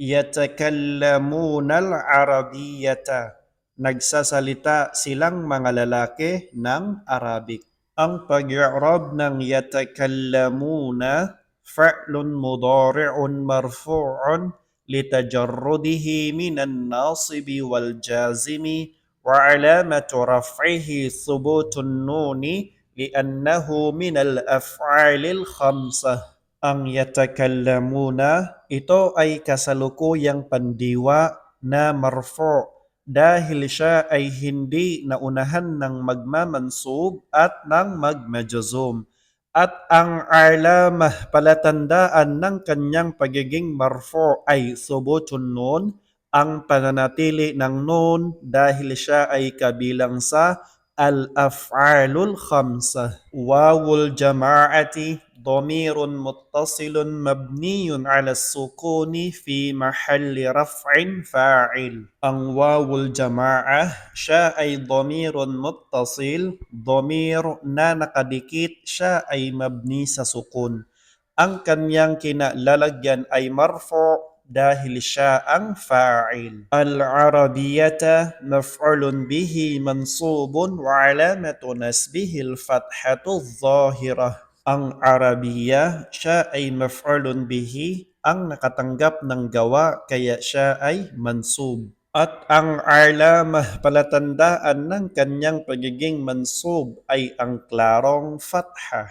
Yatakallamuna al-Arabiyyata. Nagsasalita silang mga lalaki ng Arabic. Ang pag-i'rab ng yatakallamuna fa'lun mudari'un marfu'un لتجرده من الناصب والجازم وعلامة رفعه ثبوت النون لأنه من الأفعال الخمسة ang yatakallamuna, ito ay kasalukuyang pandiwa na marfu dahil siya ay hindi naunahan ng magmamansub at ng magmajazum. At ang alamah palatandaan ng kanyang pagiging marfu ay subutun nun, ang pananatili ng nun dahil siya ay kabilang sa al-af'alul khamsah. Wawul jama'ati ضمير متصل مبني على السكون في محل رفع فاعل. أنواو الجماعة. شاء ضمير متصل. ضمير نانق ديكيت شاء مبني سسكون. أن كان ينكن للجن أي مرفوع. داخل شاء فاعل. العربية مفعول به منصوب وعلامة نسبه الفتحة الظاهرة. Ang Arabiya, siya ay maf'ulun bihi, ang nakatanggap ng gawa kaya siya ay mansub. At ang alamah palatandaan ng kanyang pagiging mansub ay ang klarong fathah.